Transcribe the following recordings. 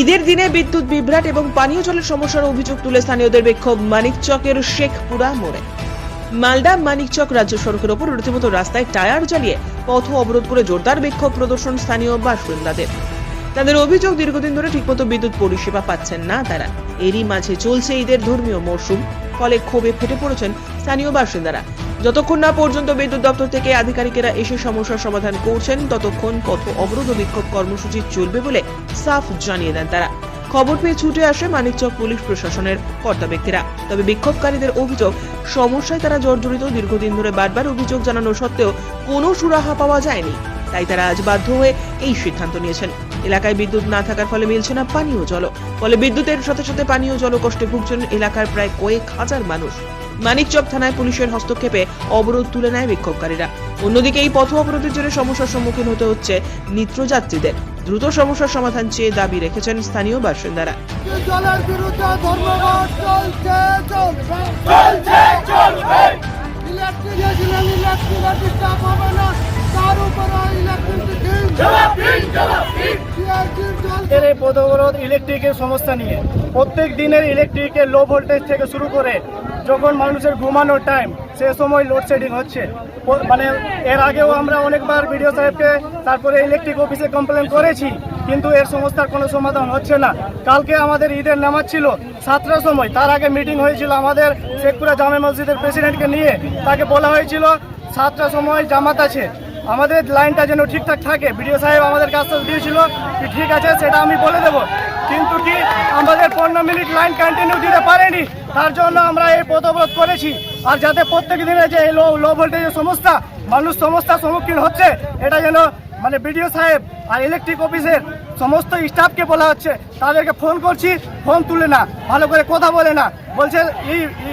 ঈদের দিনে বিদ্যুৎ বিভ্রাট এবং পানীয় জলের সমস্যার অভিযোগ তুলে স্থানীয়দের বিক্ষোভ। মানিকচকের শেখপুরা মোড়ে। মালদা মানিকচক রাজ্য সড়কের ওপর রীতিমতো রাস্তায় টায়ার জ্বালিয়ে পথ অবরোধ করে জোরদার বিক্ষোভ প্রদর্শন স্থানীয় বাসিন্দাদের। তাদের অভিযোগ, দীর্ঘদিন ধরে ঠিকমতো বিদ্যুৎ পরিষেবা পাচ্ছেন না তারা। এরই মাঝে চলছে ঈদের ধর্মীয় মরশুম, ফলে ক্ষোভে ফেটে পড়েছেন স্থানীয় বাসিন্দারা। যতক্ষণ না পর্যন্ত বিদ্যুৎ দপ্তর থেকে আধিকারিকেরা এসে সমস্যার সমাধান করছেন, ততক্ষণ পথ অবরোধ বিক্ষোভ কর্মসূচি চলবে বলে সাফ জানিয়ে দেন তারা। খবর পেয়ে ছুটে আসে মানিকচক পুলিশ প্রশাসনের কর্তা ব্যক্তিরা তবে বিক্ষোভকারীদের অভিযোগ, সমস্যায় তারা জর্জরিত, দীর্ঘদিন ধরে বারবার অভিযোগ জানানো সত্ত্বেও কোনো সুরাহা পাওয়া যায়নি। তাই তারা আজ বাধ্য হয়ে এই সিদ্ধান্ত নিয়েছেন। এলাকায় বিদ্যুৎ না থাকার ফলে মিলছে না পানীয় জল ফলে বিদ্যুতের সাথে সাথে পানীয় জল কষ্টে ভুগছেন এলাকার প্রায় কয়েক হাজার মানুষ। মানিকচক থানায় পুলিশের হস্তক্ষেপে অবরোধ তুলে নেয় বিক্ষোভকারীরা। অন্যদিকে এই পথ অবরোধের জন্য সমস্যার সম্মুখীন হতে হচ্ছে নিত্যযাত্রীদের দ্রুত সমস্যার সমাধান চেয়ে দাবি রেখেছেন স্থানীয় বাসিন্দারা। এর এই পথ অবরোধ ইলেকট্রিকের সমস্যা নিয়ে। প্রত্যেক দিনের ইলেকট্রিকের লো ভোল্টেজ থেকে শুরু করে যখন মানুষের ঘুমানোর টাইম সে সময় লোডশেডিং হচ্ছে। মানে এর আগেও আমরা অনেকবার বিডিও সাহেবকে, তারপরে ইলেকট্রিক অফিসে কমপ্লেন করেছি, কিন্তু এর সমস্যার কোনো সমাধান হচ্ছে না। কালকে আমাদের ঈদের নামাজ ছিল সাতটার সময়, তার আগে মিটিং হয়েছিল আমাদের শেখপুরা জামে মসজিদের প্রেসিডেন্টকে নিয়ে। তাকে বলা হয়েছিল, সাতটার সময় জামাত আছে। আমাদের লাইনটা যেন ঠিকঠাক থাকে। বিডিও সাহেব আমাদের কাছ দিয়েছিল ঠিক আছে, সেটা আমি বলে দেবো। কিন্তু কি, আমাদের পনেরো মিনিট লাইন কন্টিনিউ দিতে পারেনি। তার জন্য আমরা এই পথ অবরোধ করেছি। আর যাতে প্রত্যেক দিনে যে লো লো ভোল্টেজের সমস্যা, মানুষ সমস্যার সম্মুখীন হচ্ছে, এটা যেন মানে বিডিও সাহেব আর ইলেকট্রিক অফিসের সমস্ত স্টাফকে বলা হচ্ছে, তাদেরকে ফোন করছি ফোন তুলে না, ভালো করে কথা বলে না। বলছে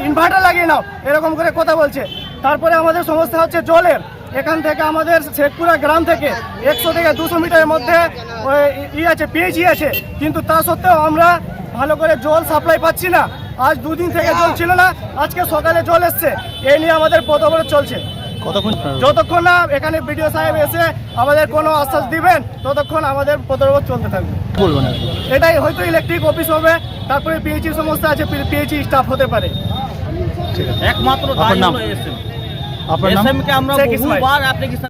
ইনভার্টার লাগিয়ে নাও, এরকম করে কথা বলছে। তারপরে আমাদের সমস্যা হচ্ছে জলের। এখান থেকে আমাদের শেখপুরা গ্রাম থেকে একশো থেকে দুশো মিটারের মধ্যে ই আছে পিএইচই আছে। কিন্তু তা সত্ত্বেও আমরা ভালো করে জল সাপ্লাই পাচ্ছি না। আজ দুদিন থেকে জল ছিল না আজকে সকালে জল এসছে। এই নিয়ে আমাদের পথ অবরোধ চলছে যতক্ষণ না এখানে বিডিও সাহেব এসে আমাদের কোনো আশ্বাস দিবেন ততক্ষণ আমাদের পথ চলতে থাকবে। বলবেন এটাই হয়তো ইলেকট্রিক অফিস হবে তারপরে পিএইচি সমস্যা আছে পিএইচি স্টাফ হতে পারে। একমাত্র আপনার নাম? দায়ী হলো এসএম আপনার নাম এসএম কে আমরা শেখ ইসমাইল। বহুবার অ্যাপ্লিকেশন